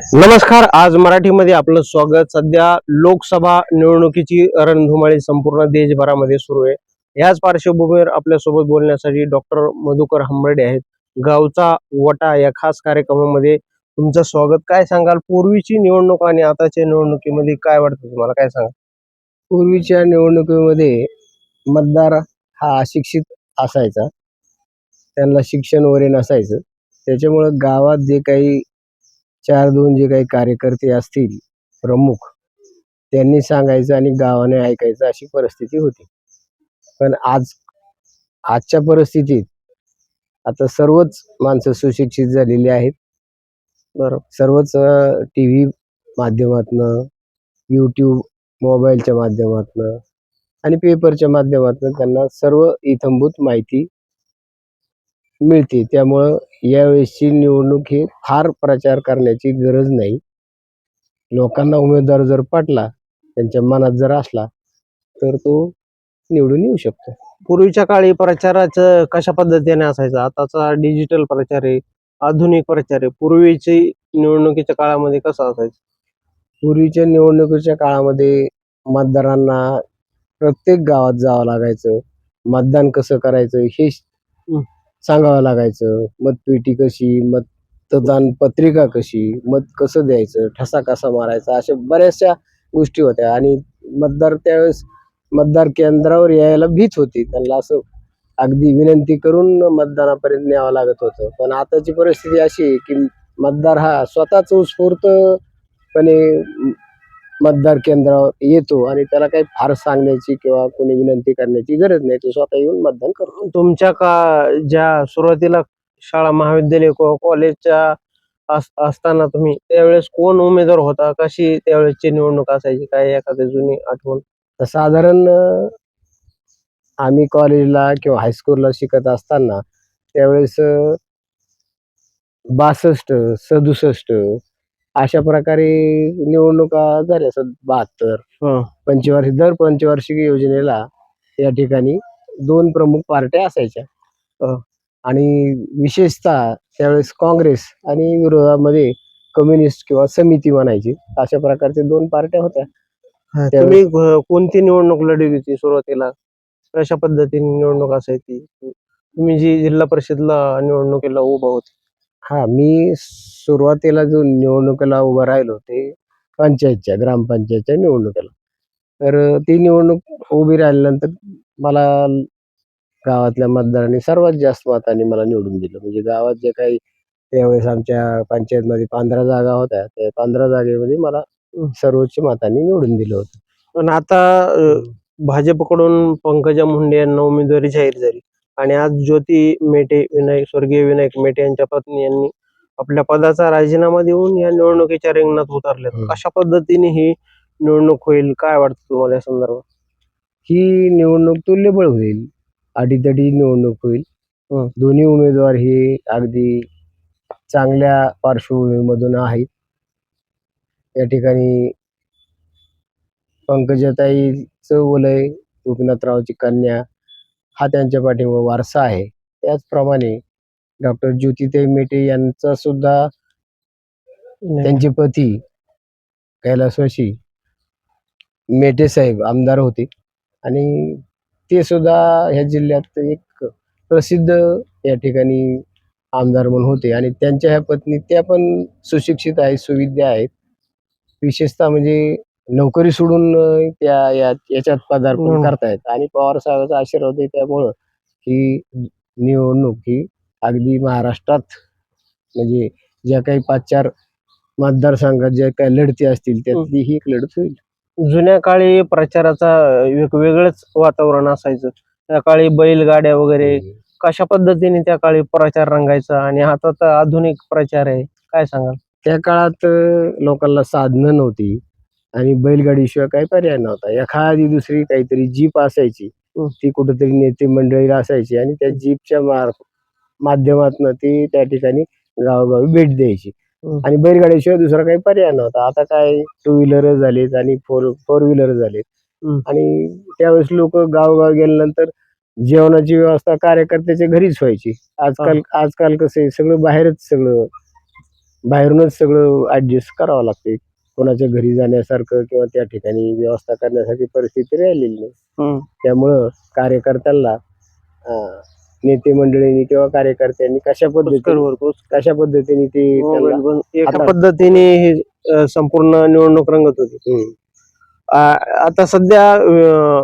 नमस्कार आज मराठीमध्ये आपलं स्वागत. सध्या लोकसभा निवडणुकीची रणधुमाळी संपूर्ण देशभरामध्ये सुरू आहे. याच पार्श्वभूमीवर आपल्यासोबत बोलण्यासाठी डॉक्टर मधुकर हंबर्डे आहेत. गावचा वटा या खास कार्यक्रमामध्ये तुमचं स्वागत. काय सांगाल? पूर्वीची निवडणूक आणि आताच्या निवडणुकीमध्ये काय वाटतं तुम्हाला? काय सांगा पूर्वीच्या निवडणुकीमध्ये मतदार हा अशिक्षित असायचा. त्यांना शिक्षण वगैरे नसायचं. त्याच्यामुळं गावात जे काही चार दोन जे काही कार्यकर्ते असतील प्रमुख त्यांनी सांगायचं आणि गावाने ऐकायचं अशी परिस्थिती होती. पण आज आजच्या परिस्थितीत आता सर्वच माणसं सुशिक्षित झालेली आहेत. बरोबर. सर्वच टी व्ही माध्यमातनं यूट्यूब मोबाईलच्या माध्यमातनं आणि पेपरच्या माध्यमातून त्यांना सर्व इथंभूत माहिती मिळते. त्यामुळं यावेळेसची निवडणूक ही फार प्रचार करण्याची गरज नाही. लोकांना उमेदवार जर पटला त्यांच्या मनात जर असला तर तो निवडून येऊ शकतो. पूर्वीच्या काळी प्रचाराचं कशा पद्धतीने असायचं? आताचा डिजिटल प्रचार आहे आधुनिक प्रचार आहे. पूर्वीची निवडणुकीच्या काळामध्ये कसं असायचं? पूर्वीच्या निवडणुकीच्या काळामध्ये मतदारांना प्रत्येक गावात जावं लागायचं. मतदान कसं करायचं? हे हं. सांगावं लागायचं. मतपेटी कशी मतदान पत्रिका कशी मत कसं द्यायचं ठसा कसा मारायचा अशा बऱ्याचशा गोष्टी होत्या. आणि मतदार त्यावेळेस मतदार केंद्रावर यायला भीत होती. त्यांना असं अगदी विनंती करून मतदानापर्यंत न्यावं लागत होतं. पण आताची परिस्थिती अशी आहे की मतदार हा स्वतःच उत्स्फूर्तपणे मतदार केंद्रावर येतो आणि त्याला काही फार सांगण्याची किंवा कोणी विनंती करण्याची गरज नाही. तो स्वतः येऊन मतदान करतो. तुमच्या का ज्या सुरुवातीला शाळा महाविद्यालय किंवा कॉलेजच्या अस- असताना तुम्ही त्यावेळेस कोण उमेदवार होता? कशी त्यावेळेसची निवडणूक असायची? काय एखादी जुनी आठवण? तर साधारण आम्ही कॉलेजला किंवा हायस्कूलला शिकत असताना त्यावेळेस बासष्ट सदुसष्ट अशा प्रकारे निवडणुका झाल्या असत बहात्तर हं. पंचवार्षिक दर पंचवार्षिक योजनेला या ठिकाणी दोन प्रमुख पार्ट्या असायच्या. हं. आणि विशेषतः त्यावेळेस काँग्रेस आणि विरोधामध्ये कम्युनिस्ट किंवा समिती म्हणायची अशा प्रकारच्या दोन पार्ट्या होत्या. तुम्ही ग- कोणती निवडणूक लढवली होती सुरुवातीला? कशा पद्धतीने निवडणूक असायची? तुम्ही जी जिल्हा परिषदला निवडणुकीला उभा होते. हा मी सुरुवातीला जो निवडणुकीला उभं राहिलो ते पंचायतच्या ग्रामपंचायतच्या निवडणुकीला. तर ती निवडणूक उभी राहिल्यानंतर मला गावातल्या मतदारांनी सर्वात जास्त मतांनी मला निवडून दिलं. म्हणजे गावात जे काही त्यावेळेस आमच्या पंचायतमध्ये पंधरा जागा होत्या त्या पंधरा जागेमध्ये मला सर्वोच्च मतांनी निवडून दिलं होतं. पण आता भाजपकडून पंकजा मुंडे यांना उमेदवारी जाहीर झाली. आणि आज ज्योती मेटे विनायक स्वर्गीय विनायक मेटे यांच्या पत्नी यांनी आपल्या पदाचा राजीनामा देऊन या निवडणुकीच्या रिंगणात उतरले. कशा पद्धतीने ही निवडणूक होईल? काय वाटतं तुम्हाला या संदर्भात? ही निवडणूक तुल्यबळ होईल. अडीतडी निवडणूक होईल. दोन्ही उमेदवार हे अगदी चांगल्या पार्श्वभूमीमधून आहेत. या ठिकाणी पंकजाताईचं वलय गोपीनाथरावची कन्या हा त्यांच्या पाठीवर वारसा आहे. त्याचप्रमाणे डॉक्टर ज्योतिताई मेटे यांचा सुद्धा त्यांचे पती कैलासवाशी मेटे साहेब आमदार होते. आणि ते सुद्धा ह्या जिल्ह्यात एक प्रसिद्ध या ठिकाणी आमदार म्हणून होते. आणि त्यांच्या ह्या पत्नी त्या पण सुशिक्षित आहेत सुविद्या आहेत. विशेषतः म्हणजे नोकरी सोडून त्या या याच्यात पदार्पण हम्म. करतायत. आणि पवार साहेबांचा आशीर्वाद आहे त्यामुळं ही निवडणूक ही अगदी महाराष्ट्रात म्हणजे ज्या काही पाच चार मतदारसंघात ज्या काही लढती असतील त्यातली ही एक लढत होईल. जुन्या काळी प्रचाराचा एक वेगळंच वातावरण असायचं. त्या काळी बैलगाड्या वगैरे कशा पद्धतीने त्या काळी प्रचार रंगायचा आणि आता तर आधुनिक प्रचार आहे काय सांगाल? त्या काळात अं, लोकांना साधनं नव्हती. आणि बैलगाडीशिवाय काही पर्याय नव्हता. एखादी दुसरी काहीतरी जीप असायची. ती कुठेतरी नेते मंडळीला असायची आणि त्या जीपच्या मार माध्यमातून ती त्या ठिकाणी गावोगावी भेट द्यायची. आणि बैलगाडीशिवाय दुसरा काही पर्याय नव्हता. आता काय टू व्हीलर झालेत आणि फोर फोर व्हीलर झालेत. आणि त्यावेळेस लोक गावोगाव गेल्यानंतर जेवणाची व्यवस्था कार्यकर्त्याच्या घरीच व्हायची. आजकाल आजकाल कसं आहे सगळं बाहेरच सगळं बाहेरूनच सगळं ऍडजस्ट करावं लागते कोणाच्या घरी जाण्यासारखं किंवा त्या ठिकाणी व्यवस्था करण्यासारखी परिस्थिती राहिलेली नाही हम्म. त्यामुळं कार्यकर्त्यांना अं, नेते मंडळींनी किंवा कार्यकर्त्यांनी कशा पद्धतीने. कशा पद्धतीने ते मोबाईल त्यांना- बंद. एका आता- पद्धतीने हे अ, संपूर्ण निवडणूक रंगत होती हम्म. आता सध्या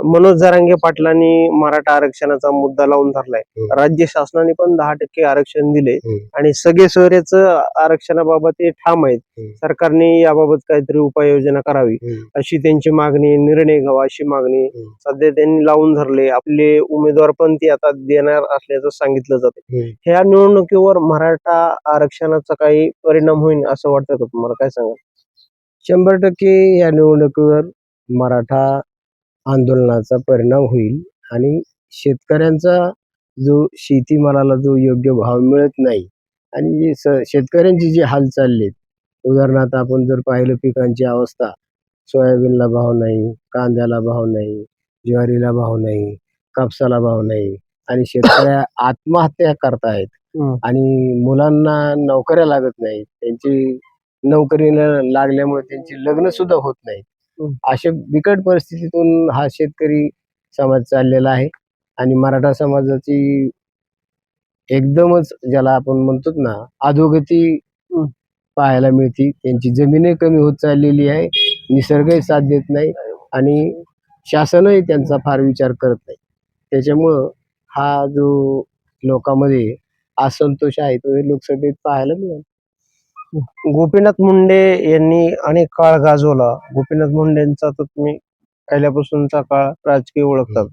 मनोज जरांगे पाटलांनी मराठा आरक्षणाचा मुद्दा लावून धरलाय. राज्य शासनाने पण दहा टक्के आरक्षण दिले. आणि सगळे सोयरेच आरक्षणाबाबत ते ठाम आहेत. सरकारने याबाबत काहीतरी उपाययोजना करावी. अशी त्यांची मागणी निर्णय घ्यावा अशी मागणी. सध्या त्यांनी लावून धरले आपले उमेदवार पण ते आता देणार असल्याचं सांगितलं जाते. ह्या निवडणुकीवर मराठा आरक्षणाचा काही परिणाम होईल असं वाटतं का तुम्हाला काय सांगा शंभर टक्के या निवडणुकीवर मराठा आंदोलनाचा परिणाम होईल आणि शेतकऱ्यांचा जो शेतीमालाला जो योग्य भाव मिळत नाही आणि जी स- शेतकऱ्यांची जी हाल चालली उदाहरणार्थ आपण जर पाहिलं पिकांची अवस्था सोयाबीनला भाव नाही कांद्याला भाव नाही ज्वारीला भाव नाही कापसाला भाव नाही आणि शेतकऱ्या आत्महत्या करतायत. आणि मुलांना नोकऱ्या लागत नाहीत त्यांची नोकरीला लागल्यामुळे त्यांची लग्न सुद्धा होत नाहीत. अशा बिकट परिस्थितीतून हा शेतकरी समाज चाललेला आहे. आणि मराठा समाजाची एकदमच ज्याला आपण म्हणतो ना अधोगती. पाहायला मिळते. त्यांची जमीनही कमी होत चाललेली आहे. निसर्गही साथ देत नाही. आणि शासनही त्यांचा फार विचार करत नाही. त्याच्यामुळं हा जो लोकांमध्ये असंतोष आहे तो हे लोकसभेत पाहायला मिळेल. गोपीनाथ मुंडे यांनी अनेक काळ गाजवला. गोपीनाथ मुंडेंचा तर तुम्ही पहिल्यापासूनचा काळ राजकीय ओळखतात.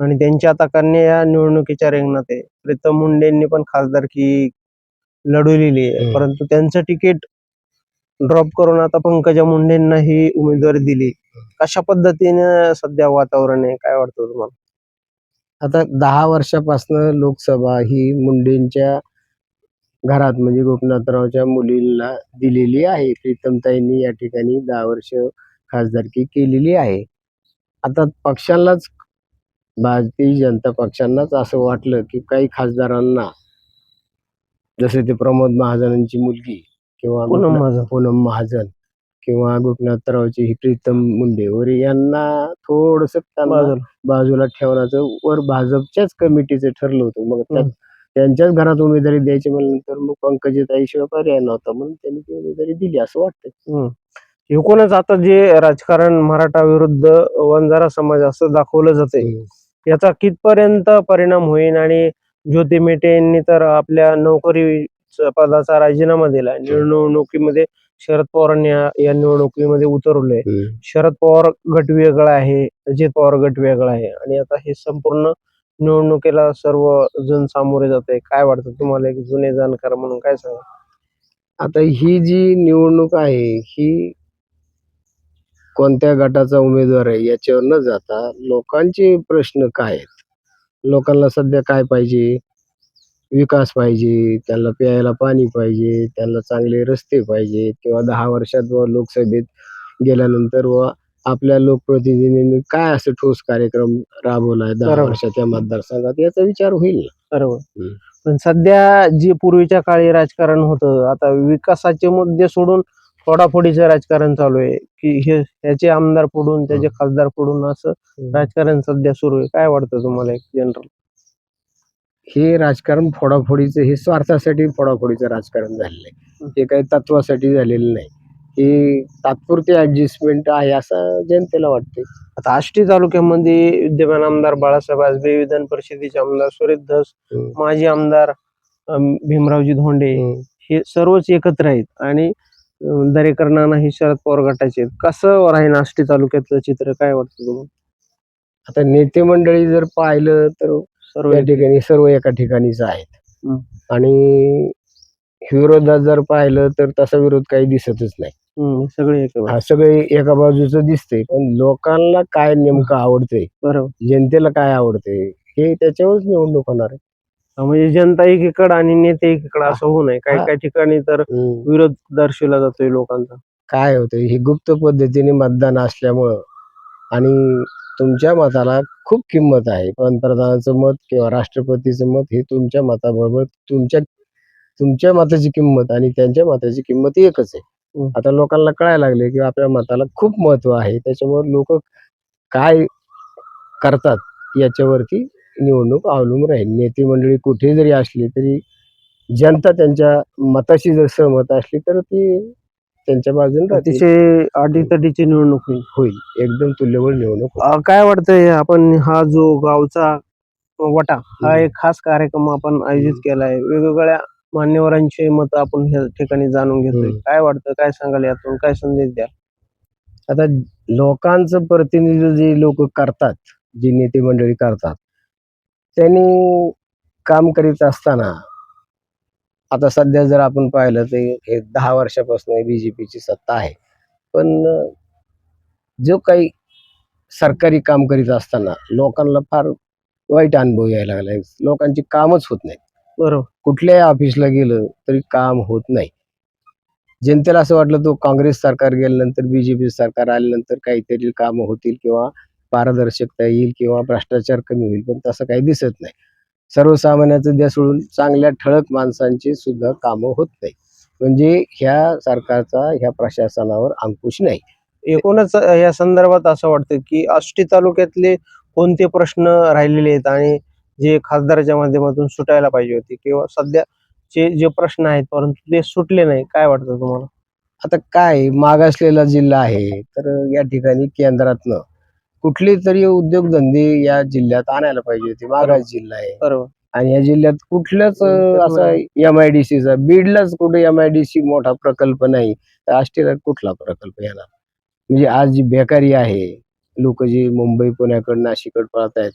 आणि त्यांची आता कन्या या निवडणुकीच्या रिंगणात आहे. प्रीतम मुंडेंनी पण खासदारकी लढवलेली आहे. परंतु त्यांचं तिकीट ड्रॉप करून आता पंकजा मुंडेंना ही उमेदवारी दिली. कशा पद्धतीने सध्या वातावरण आहे? काय वाटतं तुम्हाला? आता दहा वर्षापासून लोकसभा ही मुंडेंच्या घरात म्हणजे गोपीनाथरावच्या मुलीला दिलेली आहे प्रीतमताईंनी या ठिकाणी दहा वर्ष खासदारकी केलेली आहे आता पक्षांनाच भारतीय जनता पक्षांनाच असं वाटलं की काही खासदारांना जसे ते प्रमोद महाजनांची मुलगी किंवा पूनम माझं पूनम महाजन किंवा गोपीनाथरावची ही प्रीतम मुंडे वगैरे यांना थोडस बाजूला. ठेवण्याचं वर भाजपच्याच कमिटीचं ठरलं होतं मग त्या- हम्म. त्यांच्याच घरात उमेदवारी द्यायची म्हणल्यानंतर मग पंकजाताईशिवाय पर्याय नव्हता. म्हणून त्यांनी ती उमेदवारी दिली असं वाटतं हम्म. एकूणच आता जे राजकारण मराठा विरुद्ध वंजारा समाज असं दाखवलं जाते याचा कितपर्यंत परिणाम होईल आणि ज्योती मेटे यांनी तर आपल्या नोकरी पदाचा राजीनामा दिला. निवडणुकीमध्ये शरद पवारांनी या या निवडणुकीमध्ये उतरवले शरद पवार गट वेगळा आहे अजित पवार गट वेगळा आहे. आणि आता हे संपूर्ण निवडणुकीला सर्व जण सामोरे जात आहे काय वाटतं तुम्हाला? एक जुने जाणकार म्हणून काय सांगा आता ही जी निवडणूक आहे ही कोणत्या गटाचा उमेदवार आहे याच्यावर न जाता लोकांचे प्रश्न काय आहेत? लोकांना सध्या काय पाहिजे? विकास पाहिजे त्यांना प्यायला पाणी पाहिजे त्यांना चांगले रस्ते पाहिजे किंवा दहा वर्षात व लोकसभेत गेल्यानंतर व आपल्या लोकप्रतिनिधींनी काय असं ठोस कार्यक्रम राबवलाय दहा बरोबर. वर्षात या मतदारसंघात याचा विचार होईल ना. बरोबर. हम्म. पण सध्या जे पूर्वीच्या काळी राजकारण होतं आता विकासाचे मुद्दे सोडून फोडाफोडीचं राजकारण चालू आहे. की हे ह्याचे आमदार फोडून त्याचे खासदार फोडून असं राजकारण सध्या सुरू आहे. काय वाटतं तुम्हाला एक जनरल हे राजकारण फोडाफोडीचं हे स्वार्थासाठी फोडाफोडीचं राजकारण झालेलं आहे. हे काही तत्वासाठी झालेलं नाही. हे तात्पुरते ऍडजस्टमेंट आहे असं जनतेला वाटते आता आष्टी तालुक्यामध्ये विद्यमान आमदार बाळासाहेब आजबे विधान परिषदेचे आमदार सुरेश धस माजी आमदार भीमरावजी धोंडे हे सर्वच एकत्र आहेत. आणि अं, दरेकर नाना हे शरद पवार गटाचे आहेत. कसं राहील आष्टी तालुक्यातलं चित्र? काय वाटतं तुम्हाला? आता नेते मंडळी जर पाहिलं तर सर्व या ठिकाणी सर्व एका ठिकाणीच आहेत. हम्म. आणि विरोधात जर पाहिलं तर तसा विरोध काही दिसतच नाही. सगळे एक हा सगळे एका बाजूचं दिसते पण लोकांना काय नेमकं बरोबर. जनतेला काय आवडते हे त्याच्यावरच निवडणूक होणार आहे. हा, म्हणजे जनता एकीकडे आणि नेते एकीकडे असं होऊ नये. काही हा. काही ठिकाणी तर हम्म. विरोध दर्शवला जातोय लोकांचा. काय होतं ही गुप्त पद्धतीने मतदान असल्यामुळं आणि तुमच्या मताला खूप किंमत आहे. पंतप्रधानाचं मत किंवा राष्ट्रपतीचं मत हे तुमच्या मताबरोबर तुमच्या तुमच्या मताची किंमत आणि त्यांच्या मताची किंमत एकच आहे. आता लोकांना कळायला लागले की आपल्या मताला खूप महत्त्व आहे. त्याच्यामुळे लोक काय करतात याच्यावरती निवडणूक अवलंबून राहील नेते मंडळी कुठे जरी असली तरी जनता त्यांच्या मताशी जर सहमत असली तर ती त्यांच्या बाजूने. अतिशय अटीतटीची निवडणूक होईल. होईल. एकदम तुल्यबळ निवडणूक. अं, काय वाटतंय आपण हा जो गावचा वटा हा. एक खास कार्यक्रम आपण आयोजित केलाय. वेगवेगळ्या मान्यवरांचे मत आपण ह्या ठिकाणी जाणून घेतोय. हम्म. काय वाटतं? काय सांगाल यातून? काय संदेश द्या आता लोकांचं प्रतिनिधित्व जे लोक करतात जी नेते मंडळी करतात त्यांनी काम करीत असताना आता सध्या जर आपण पाहिलं तर हे दहा वर्षापासून बीजेपीची सत्ता आहे. पण अं, जो काही सरकारी काम करीत असताना लोकांना फार वाईट अनुभव यायला लागलाय. लोकांची कामच होत नाही बरोबर. कुठल्याही ऑफिसला गेलं तरी काम होत नाही. जनतेला असं वाटलं तो काँग्रेस सरकार गेल्यानंतर बीजेपी सरकार आल्यानंतर काहीतरी कामं होतील किंवा पारदर्शकता येईल किंवा भ्रष्टाचार कमी होईल पण तसं काही दिसत नाही. सर्वसामान्याचं द्या सोडून चांगल्या ठळक माणसांची सुद्धा कामं होत नाही. म्हणजे ह्या सरकारचा ह्या प्रशासनावर अंकुश नाही. एकूणच या संदर्भात असं वाटतं की आष्टी तालुक्यातले कोणते प्रश्न राहिलेले आहेत आणि जे खासदाराच्या माध्यमातून सुटायला पाहिजे होते किंवा सध्याचे जे प्रश्न आहेत परंतु ते सुटले नाही काय वाटतं तुम्हाला? आता काय मागासलेला जिल्हा आहे तर या ठिकाणी केंद्रातनं कुठले तरी उद्योगधंदे या जिल्ह्यात आणायला पाहिजे होते मागास जिल्हा आहे. बरोबर. आणि या जिल्ह्यात कुठल्याच अं, असा एम आय डी सीचा बीडलाच कुठे एम आय डी सी मोठा प्रकल्प नाही तर आष्टीला कुठला प्रकल्प येणार? म्हणजे आज जी बेकारी आहे लोक जे मुंबई पुण्याकडे नाशिककडे पळत आहेत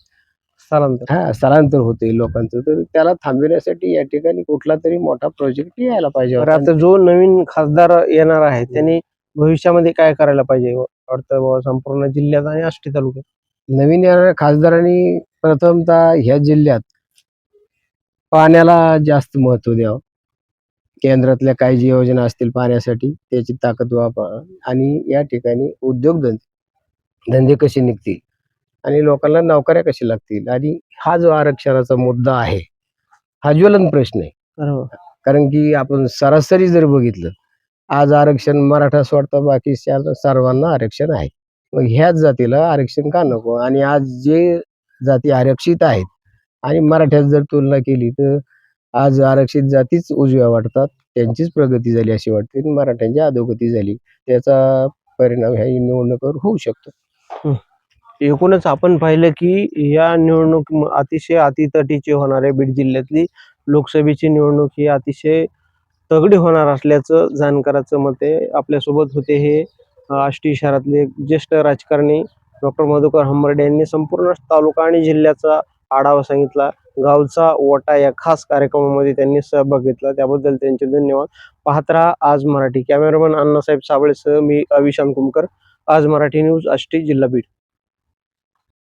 स्थलांतर. हा स्थलांतर होते लोकांचं. तर त्याला थांबविण्यासाठी या ठिकाणी कुठला तरी मोठा प्रोजेक्ट यायला पाहिजे. तर. आता जो नवीन खासदार येणार आहे त्यांनी भविष्यामध्ये काय करायला पाहिजे? वाटतं संपूर्ण जिल्ह्यात आणि आष्टी तालुक्यात? नवीन येणाऱ्या खासदारांनी प्रथमतः ह्या जिल्ह्यात पाण्याला जास्त महत्त्व द्यावं. केंद्रातल्या काही जी योजना असतील पाण्यासाठी त्याची ताकद वापर आणि या ठिकाणी उद्योगधंदे धंदे कसे निघतील? आणि लोकांना नोकऱ्या कशी लागतील? आणि हा जो आरक्षणाचा मुद्दा आहे हा ज्वलन प्रश्न आहे. कारण की आपण सरासरी जर बघितलं आज आरक्षण मराठा सोडता बाकी सर्वांना आरक्षण आहे. मग ह्याच जातीला आरक्षण का नको? आणि आज जे जाती आरक्षित आहेत आणि मराठ्यात जर तुलना केली तर आज आरक्षित जातीच उजव्या वाटतात त्यांचीच प्रगती झाली अशी वाटते मराठ्यांची अधोगती झाली. त्याचा परिणाम ह्या निवडणुकीवर होऊ शकतो. एकूणच आपण पाहिलं की या निवडणूक अतिशय अतितटीची होणार आहे बीड जिल्ह्यातली. लोकसभेची निवडणूक ही अतिशय तगडी होणार असल्याचं जाणकाराचं मत आहे. आपल्यासोबत होते हे आष्टी शहरातले ज्येष्ठ राजकारणी डॉक्टर मधुकर हंबर्डे यांनी संपूर्ण तालुका आणि जिल्ह्याचा आढावा सांगितला. गावचा ओटा या खास कार्यक्रमामध्ये त्यांनी सहभाग घेतला. त्याबद्दल त्यांचे धन्यवाद. पाहत राहा आज मराठी. कॅमेरामन अण्णासाहेब साबळेसह मी अविशांत कुमकर. आज मराठी न्यूज आष्टी जिल्हा बीड.